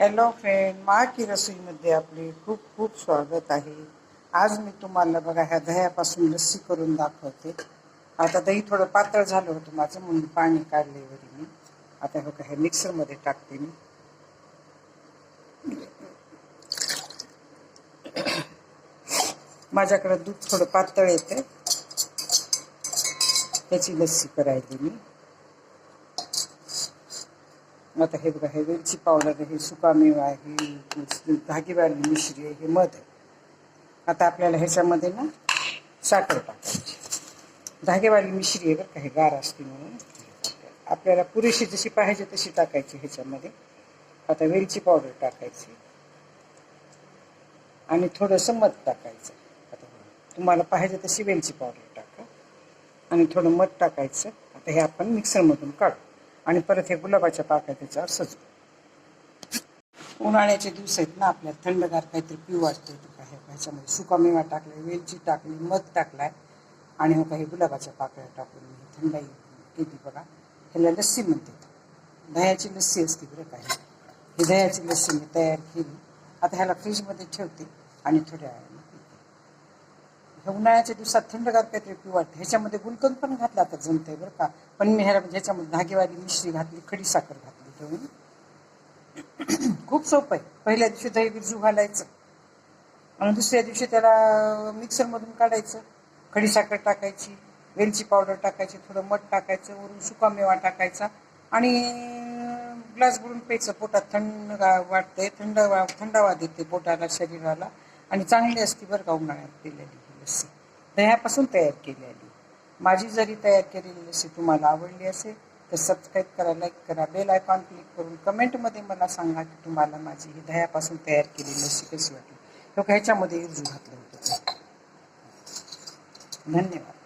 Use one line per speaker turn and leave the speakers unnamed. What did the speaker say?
Hello friend मा की रसोईमध्ये आपले खूप खूप स्वागत आहे. आज मी तुम्हाला बघा ह्या दह्यापासून लस्सी करून दाखवते. आता दही थोडं पातळ झालं होतं माझं म्हणून पाणी काढले वरी मी. आता बघा हे मिक्सरमध्ये टाकते मी. माझ्याकडे दूध थोडं पातळ येते त्याची लस्सी करायची मी. आता हे बघा हे वेलची पावडर आहे हे सुकामेवा आहे धागेवाली मिश्री आहे हे मध आहे. आता आपल्याला ह्याच्यामध्ये ना साखर टाकायची. धागेवाली मिश्री आहे बरं का हे गार असते म्हणून. आपल्याला पुरेशी जशी पाहिजे तशी टाकायची ह्याच्यामध्ये. आता वेलची पावडर टाकायची. आणि थोडंसं मध टाकायचं. आता तुम्हाला पाहिजे तशी वेलची पावडर टाका. आणि थोडं मध टाकायचं. आता हे आपण मिक्सरमधून काढू. आणि परत हे गुलाबाच्या पाकळ्या त्याच्यावर सजू. उन्हाळ्याचे दिवस आहेत ना आपल्या थंडगार काहीतरी पिऊ वाटते काही ह्याच्यामध्ये सुकामेवा टाकलाय वेलची टाकली मध टाकलाय आणि हो काही गुलाबाच्या पाकळ्या टाकून मी थंडाई केली बघा. ह्याला लस्सी म्हणते दह्याची लस्सी असते बरं काही ही. दह्याची लस्सी मी तयार केली. आता ह्याला फ्रीजमध्ये ठेवते आणि थोड्या वेळाने उन्हाळ्याच्या दिवसात थंडगार काहीतरी पिऊ वाटते. ह्याच्यामध्ये गुलकंद पण घातला तर जमतंय बरं का. पण मी ह्याला ह्याच्यामध्ये धागेवाली मिश्री घातली खडी साखर घातली ठेवून. खूप सोपं आहे. पहिल्या दिवशी दही बिरजू घालायचं. आणि दुसऱ्या दिवशी त्याला मिक्सरमधून काढायचं. खडी साखर टाकायची वेलची पावडर टाकायची थोडं मध टाकायचं वरून सुकामेवा टाकायचा. आणि ग्लास भरून प्यायचं. पोटात थंड वाटते थंड वा थंडावा देते पोटाला शरीराला. आणि चांगली असते बरं का उन्हाळ्यात पिलेली. लस्सी दह्यापासून तयार केलेली. माझी जरी तयार केलेली लस्सी तुम्हाला आवडली असेल तर सबस्क्राईब करा लाईक करा बेल आयकॉन क्लिक करून कमेंटमध्ये मला सांगा की तुम्हाला माझी ही दह्यापासून तयार केलेली लस्सी कशी वाटली. तो ह्याच्यामध्ये घातलं होतं धन्यवाद.